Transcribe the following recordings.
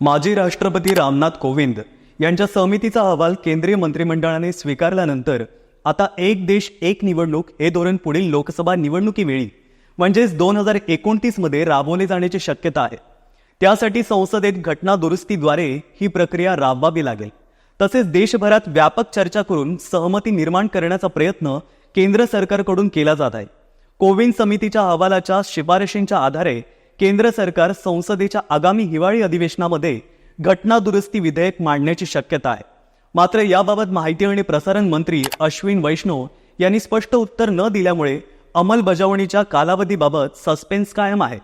माजी राष्ट्रपती रामनाथ कोविंद यांच्या समितीचा अहवाल केंद्रीय मंत्रिमंडळाने स्वीकारल्यानंतर आता एक देश एक निवडणूक हे धोरण पुढील लोकसभा निवडणुकीवेळी म्हणजेच दोन हजार एकोणतीसमध्ये राबवले जाण्याची शक्यता आहे. त्यासाठी संसदेत घटना दुरुस्तीद्वारे ही प्रक्रिया राबवावी लागेल. तसेच देशभरात व्यापक चर्चा करून सहमती निर्माण करण्याचा प्रयत्न केंद्र सरकारकडून केला जात आहे. कोविंद समितीच्या अहवालाच्या शिफारशींच्या आधारे केंद्र सरकार संसदेच्या आगामी हिवाळी अधिवेशनामध्ये घटना दुरुस्ती विधेयक मांडण्याची शक्यता आहे. मात्र याबाबत माहिती आणि प्रसारण मंत्री अश्विन वैष्णव यांनी स्पष्ट उत्तर न दिल्यामुळे अंमलबजावणीच्या कालावधीबाबत सस्पेन्स कायम आहे.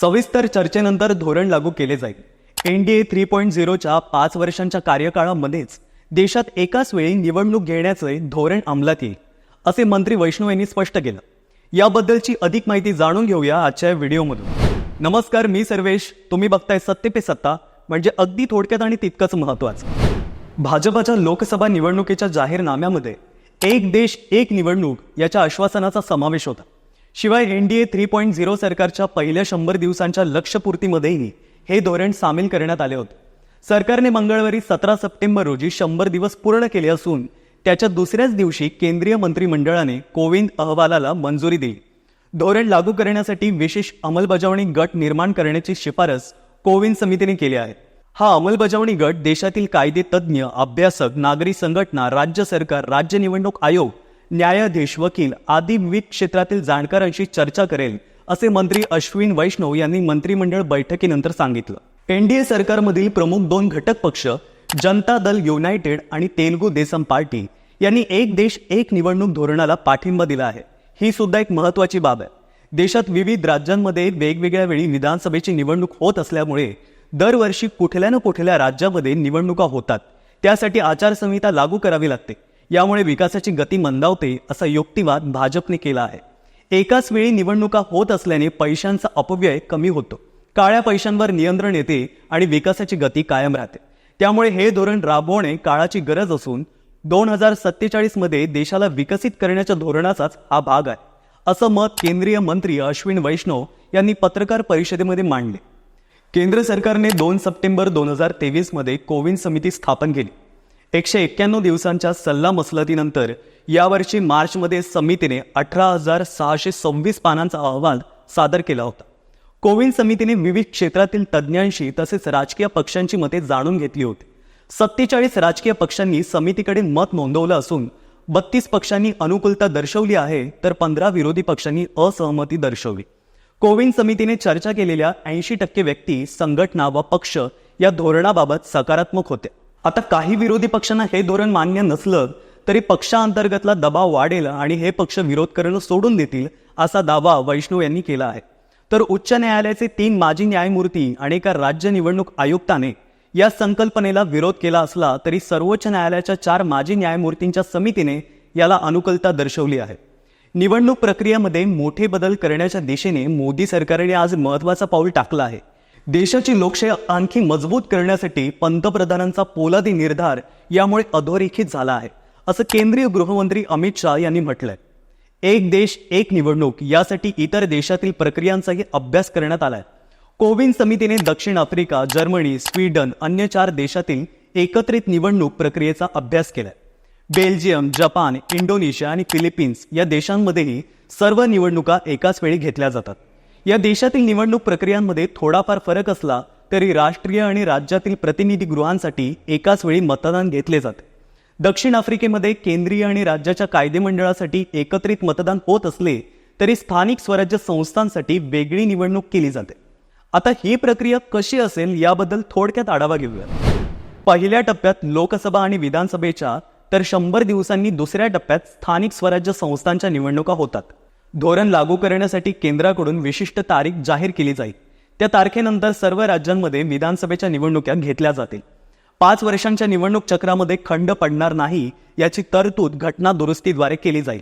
सविस्तर चर्चेनंतर धोरण लागू केले जाईल. एनडीए थ्री पॉईंट झिरोच्या पाच वर्षांच्या कार्यकाळामध्येच देशात एकाच वेळी निवडणूक घेण्याचे धोरण अंमलात येईल असे मंत्री वैष्णव यांनी स्पष्ट केलं. याबद्दलची अधिक माहिती जाणून घेऊया आजच्या व्हिडिओमधून. नमस्कार मी सर्वेश. तुम्ही बघताय सत्य पे सत्ता म्हणजे अगदी थोडक्यात आणि तितकंच महत्वाचं भाजपाच्या लोकसभा निवडणुकीच्या जाहीरनाम्यामध्ये एक देश एक निवडणूक याच्या आश्वासनाचा समावेश होता. शिवाय N D A three point zero सरकारच्या पहिल्या शंभर दिवसांच्या लक्ष्यपूर्तीमध्येही हे धोरण सामील करण्यात आले होते. सरकारने मंगळवारी सतरा सप्टेंबर रोजी शंभर दिवस पूर्ण केले असून त्याच्या दुसऱ्याच दिवशी केंद्रीय मंत्रिमंडळाने कोविंद अहवालाला मंजुरी दिली. धोरण लागू करण्यासाठी विशेष अंमलबजावणी गट निर्माण करण्याची शिफारस कोविंद समितीने केली आहे. हा अंमलबजावणी गट देशातील कायदे तज्ज्ञ अभ्यासक नागरी संघटना राज्य सरकार राज्य निवडणूक आयोग न्यायाधीश वकील आदी विविध क्षेत्रातील जाणकारांशी चर्चा करेल असे मंत्री अश्विन वैष्णव यांनी मंत्रिमंडळ बैठकीनंतर सांगितलं. एनडीए सरकारमधील प्रमुख दोन घटक पक्ष जनता दल युनायटेड आणि तेलगू देसम पार्टी यांनी एक देश एक निवडणूक धोरणाला पाठिंबा दिला आहे. ही सुद्धा एक महत्वाची बाब आहे. देशात विविध राज्यांमध्ये वेगवेगळ्या वेळी विधानसभेची निवडणूक होत असल्यामुळे दरवर्षी कुठल्या ना कुठल्या राज्यामध्ये निवडणुका होतात. त्यासाठी आचारसंहिता लागू करावी लागते. यामुळे विकासाची गती मंदावते असा युक्तिवाद भाजपने केला आहे. एकाच वेळी निवडणुका होत असल्याने पैशांचा अपव्यय कमी होतो. काळ्या पैशांवर नियंत्रण येते आणि विकासाची गती कायम राहते. त्यामुळे हे धोरण राबवणे काळाची गरज असून दोन हजार सत्तेचाळीसमध्ये देशाला विकसित करण्याच्या धोरणाचाच हा भाग आहे असं मत केंद्रीय मंत्री अश्विन वैष्णव यांनी पत्रकार परिषदेमध्ये मांडले. केंद्र सरकारने दोन सप्टेंबर दोन हजार तेवीसमध्ये कोविन समिती स्थापन केली. एकशे एक्क्याण्णव दिवसांच्या सल्लामसलतीनंतर यावर्षी मार्चमध्ये समितीने अठरा हजार सहाशे सव्वीस पानांचा अहवाल सादर केला होता. कोविन समितीने विविध क्षेत्रातील तज्ज्ञांशी तसेच राजकीय पक्षांची मते जाणून घेतली होती. सत्तेचाळीस राजकीय पक्षांनी समितीकडे मत नोंदवलं असून बत्तीस पक्षांनी अनुकूलता दर्शवली आहे तर पंधरा विरोधी पक्षांनी असहमती दर्शवली. कोविंद समितीने चर्चा केलेल्या ऐंशी टक्के व्यक्ती संघटना व पक्ष या धोरणाबाबत सकारात्मक होते. आता काही विरोधी पक्षांना हे धोरण मान्य नसलं तरी पक्षांतर्गतला दबाव वाढेल आणि हे पक्ष विरोध करणं सोडून देतील असा दावा वैष्णव यांनी केला आहे. तर उच्च न्यायालयाचे तीन माजी न्यायमूर्ती आणि एका राज्य निवडणूक आयुक्ताने या संकल्पनेला विरोध केला असला तरी सर्वोच्च न्यायालयाच्या चार माजी न्यायमूर्तींच्या समितीने याला अनुकूलता दर्शवली आहे. निवडणूक प्रक्रियेमध्ये मोठे बदल करण्याच्या दिशेने मोदी सरकारने आज महत्त्वाचा पाऊल टाकला आहे. देशाची लोकशाही आणखी मजबूत करण्यासाठी पंतप्रधानांचा पोलादी निर्धार यामुळे अधोरेखित झाला आहे असं केंद्रीय गृहमंत्री अमित शाह यांनी म्हटलंय. एक देश एक निवडणूक यासाठी इतर देशातील प्रक्रियांचाही अभ्यास करण्यात आलाय. कोविन समितीने दक्षिण आफ्रिका जर्मनी स्वीडन अन्य चार देशातील एकत्रित निवडणूक प्रक्रियेचा अभ्यास केलाय. बेल्जियम जपान इंडोनेशिया आणि फिलिपिन्स या देशांमध्येही सर्व निवडणुका एकाच वेळी घेतल्या जातात. या देशातील निवडणूक प्रक्रियांमध्ये थोडाफार फरक असला तरी राष्ट्रीय आणि राज्यातील प्रतिनिधी गृहांसाठी एकाच वेळी मतदान घेतले जाते. दक्षिण आफ्रिकेमध्ये केंद्रीय आणि राज्याच्या कायदेमंडळासाठी एकत्रित मतदान होत असले तरी स्थानिक स्वराज्य संस्थांसाठी वेगळी निवडणूक केली जाते. आता ही प्रक्रिया कशी असेल याबद्दल थोडक्यात आढावा घेऊया पहिल्या टप्प्यात लोकसभा आणि विधानसभेच्या तर शंभर दिवसांनी दुसऱ्या टप्प्यात स्थानिक स्वराज्य संस्थांच्या निवडणुका होतात. धोरण लागू करण्यासाठी केंद्राकडून विशिष्ट तारीख जाहीर केली जाईल. त्या तारखेनंतर सर्व राज्यांमध्ये विधानसभेच्या निवडणुका घेतल्या जातील. पाच वर्षांच्या निवडणूक चक्रामध्ये खंड पडणार नाही याची तरतूद घटना दुरुस्तीद्वारे केली जाईल.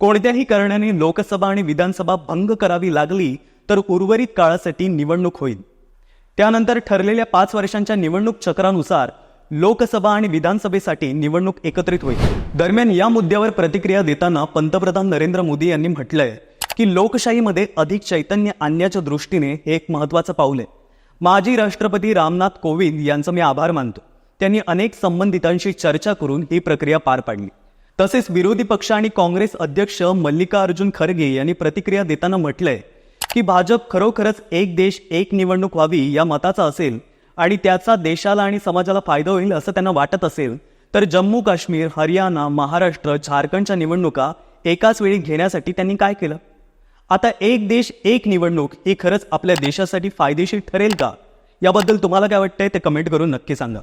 कोणत्याही कारणाने लोकसभा आणि विधानसभा भंग करावी लागली तर उर्वरित काळासाठी निवडणूक होईल. त्यानंतर ठरलेल्या पाच वर्षांच्या निवडणूक चक्रानुसार लोकसभा आणि विधानसभेसाठी निवडणूक एकत्रित होईल. दरम्यान या मुद्द्यावर प्रतिक्रिया देताना पंतप्रधान नरेंद्र मोदी यांनी म्हटलंय की लोकशाहीमध्ये अधिक चैतन्य आणण्याच्या दृष्टीने हे एक महत्वाचं पाऊल आहे. माजी राष्ट्रपती रामनाथ कोविंद यांचं मी आभार मानतो. त्यांनी अनेक संबंधितांशी चर्चा करून ही प्रक्रिया पार पाडली. तसेच विरोधी पक्ष आणि काँग्रेस अध्यक्ष मल्लिकार्जुन खरगे यांनी प्रतिक्रिया देताना म्हटलंय की भाजप खरोखरच एक देश एक निवडणूक व्हावी या मताचा असेल आणि त्याचा देशाला आणि समाजाला फायदा होईल असं त्यांना वाटत असेल तर जम्मू काश्मीर हरियाणा महाराष्ट्र झारखंडच्या निवडणुका एकाच वेळी घेण्यासाठी त्यांनी काय केलं? आता एक देश एक निवडणूक ही खरंच आपल्या देशासाठी फायदेशीर ठरेल का? याबद्दल तुम्हाला काय वाटतंय ते कमेंट करून नक्की सांगा.